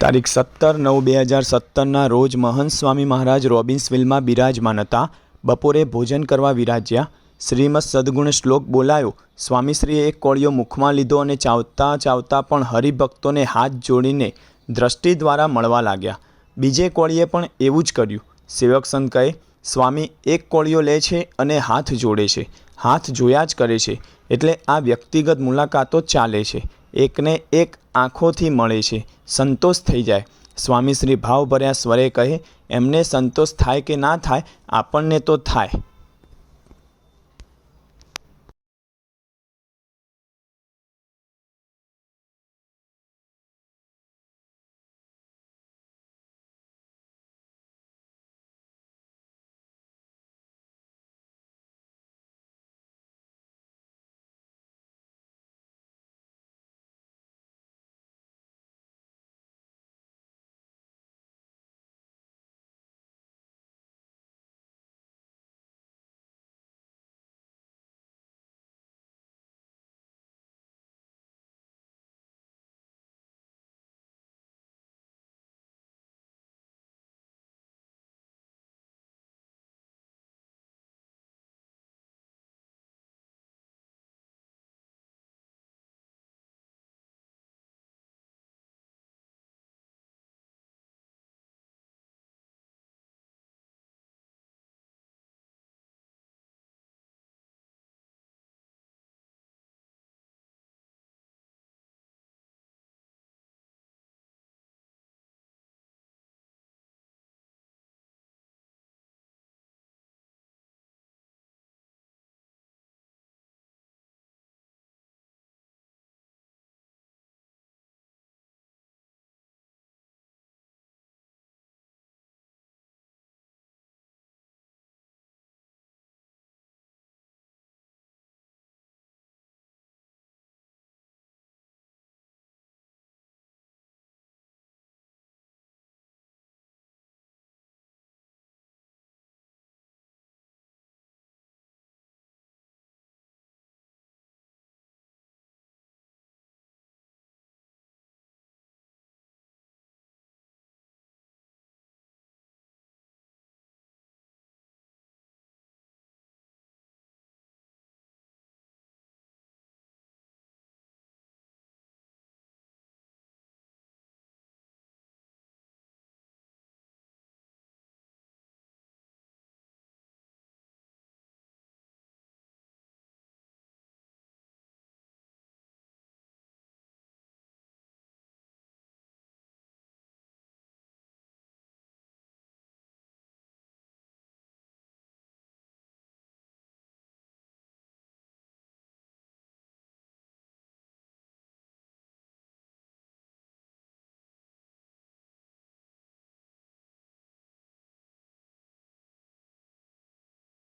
તારીખ સત્તર નવ બે હજાર સત્તરના રોજ મહંત સ્વામી મહારાજ રોબિન્સવિલમાં બિરાજમાન હતા. બપોરે ભોજન કરવા વિરાજ્યા. શ્રીમદ સદગુણ શ્લોક બોલાયો. સ્વામીશ્રીએ એક કોળિયો મુખમાં લીધો અને ચાવતા ચાવતા પણ હરિભક્તોને હાથ જોડીને દ્રષ્ટિ દ્વારા મળવા લાગ્યા. બીજે કોળીએ પણ એવું જ કર્યું. સેવક સંત કહે, સ્વામી, એક કોળિયો લે છે અને હાથ જોડે છે. હાથ જોયા જ કરે છે. એટલે આ વ્યક્તિગત મુલાકાતો ચાલે છે. એકને એક આંખોથી મળે છે. સંતોષ થઈ જાય. સ્વામીશ્રી ભાવભર્યા સ્વરે કહે, એમને સંતોષ થાય કે ના થાય આપણને તો થાય.